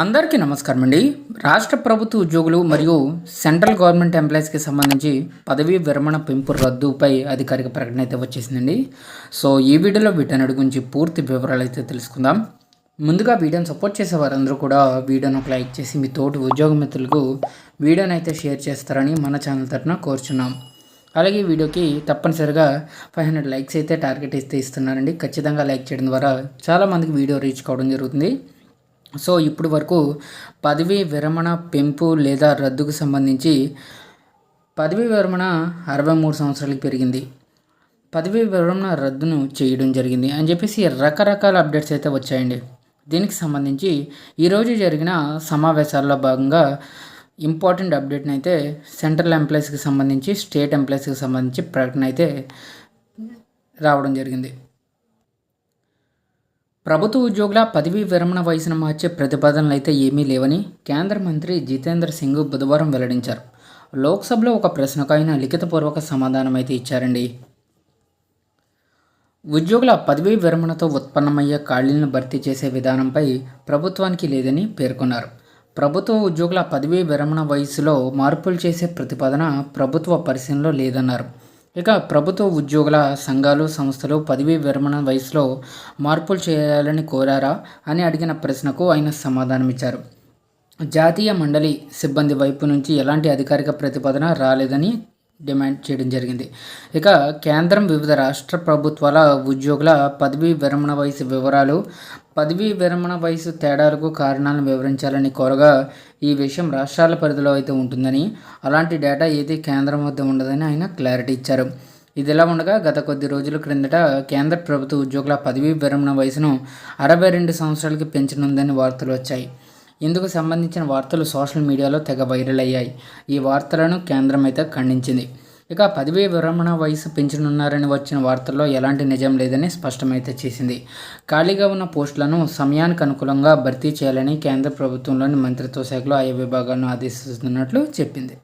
అందరికీ నమస్కారం అండి రాష్ట్ర ప్రభుత్వ ఉద్యోగులు మరియు సెంట్రల్ గవర్నమెంట్ ఎంప్లాయీస్కి సంబంధించి పదవీ విరమణ పెంపు రద్దుపై అధికారిక ప్రకటన అయితే వచ్చేసిందండి. సో ఈ వీడియోలో వీటన్నిటి గురించి పూర్తి వివరాలు అయితే తెలుసుకుందాం. ముందుగా వీడియోని సపోర్ట్ చేసే వారందరూ కూడా వీడియోను ఒక లైక్ చేసి మీ తోటి ఉద్యోగ మిత్రులకు వీడియోని అయితే షేర్ చేస్తారని మన ఛానల్ తరఫున కోరుచున్నాం. అలాగే వీడియోకి తప్పనిసరిగా ఫైవ్ హండ్రెడ్ లైక్స్ అయితే టార్గెట్ ఇస్తే ఇస్తున్నారండి. ఖచ్చితంగా లైక్ చేయడం ద్వారా చాలామందికి వీడియో రీచ్ కావడం జరుగుతుంది. సో ఇప్పుడు వరకు పదవీ విరమణ పెంపు లేదా రద్దుకు సంబంధించి పదవీ విరమణ అరవై మూడు సంవత్సరాలకు పెరిగింది. పదవీ విరమణ రద్దును చేయడం జరిగింది అని చెప్పేసి రకరకాల అప్డేట్స్ అయితే వచ్చాయండి. దీనికి సంబంధించి ఈరోజు జరిగిన సమావేశాల్లో భాగంగా ఇంపార్టెంట్ అప్డేట్ని అయితే సెంట్రల్ ఎంప్లాయీస్కి సంబంధించి స్టేట్ ఎంప్లాయీస్కి సంబంధించి ప్రకటన అయితే రావడం జరిగింది. ప్రభుత్వ ఉద్యోగుల పదవీ విరమణ వయసును మార్చే ప్రతిపాదనలు అయితే ఏమీ లేవని కేంద్ర మంత్రి జితేంద్ర సింగ్ బుధవారం వెల్లడించారు. లోక్సభలో ఒక ప్రశ్నకు ఆయన లిఖితపూర్వక సమాధానం అయితే ఇచ్చారండి. ఉద్యోగుల పదవీ విరమణతో ఉత్పన్నమయ్యే ఖాళీలను భర్తీ చేసే విధానంపై ప్రభుత్వానికి లేదని పేర్కొన్నారు. ప్రభుత్వ ఉద్యోగుల పదవీ విరమణ వయసులో మార్పులు చేసే ప్రతిపాదన ప్రభుత్వ పరిశీలనలో లేదన్నారు. ఇక ప్రభుత్వ ఉద్యోగుల సంఘాలు సంస్థలు పదవీ విరమణ వయసులో మార్పులు చేయాలని కోరారా అని అడిగిన ప్రశ్నకు ఆయన సమాధానమిచ్చారు. జాతీయ మండలి సిబ్బంది వైపు నుంచి ఎలాంటి అధికారిక ప్రతిపాదన రాలేదని డిమాండ్ చేయడం జరిగింది. ఇక కేంద్రం వివిధ రాష్ట్ర ప్రభుత్వాల ఉద్యోగుల పదవీ విరమణ వయసు వివరాలు పదవీ విరమణ వయసు తేడాలకు కారణాలను వివరించాలని కోరగా ఈ విషయం రాష్ట్రాల పరిధిలో అయితే ఉంటుందని అలాంటి డేటా ఏది కేంద్రం వద్ద ఉండదని ఆయన క్లారిటీ ఇచ్చారు. ఇదిలా ఉండగా గత కొద్ది రోజుల క్రిందట కేంద్ర ప్రభుత్వ ఉద్యోగుల పదవీ విరమణ వయసును అరవై రెండు సంవత్సరాలకి పెంచనుందని వార్తలు వచ్చాయి. ఇందుకు సంబంధించిన వార్తలు సోషల్ మీడియాలో తెగ వైరల్ అయ్యాయి. ఈ వార్తలను కేంద్రం అయితే ఖండించింది. ఇక పదవీ విరమణ వయసు పెంచనున్నారని వచ్చిన వార్తల్లో ఎలాంటి నిజం లేదని స్పష్టమైతే చేసింది. ఖాళీగా ఉన్న పోస్టులను సమయానికి అనుకూలంగా భర్తీ చేయాలని కేంద్ర ప్రభుత్వంలోని మంత్రిత్వ శాఖలో ఆయా విభాగాలను ఆదేశిస్తున్నట్లు చెప్పింది.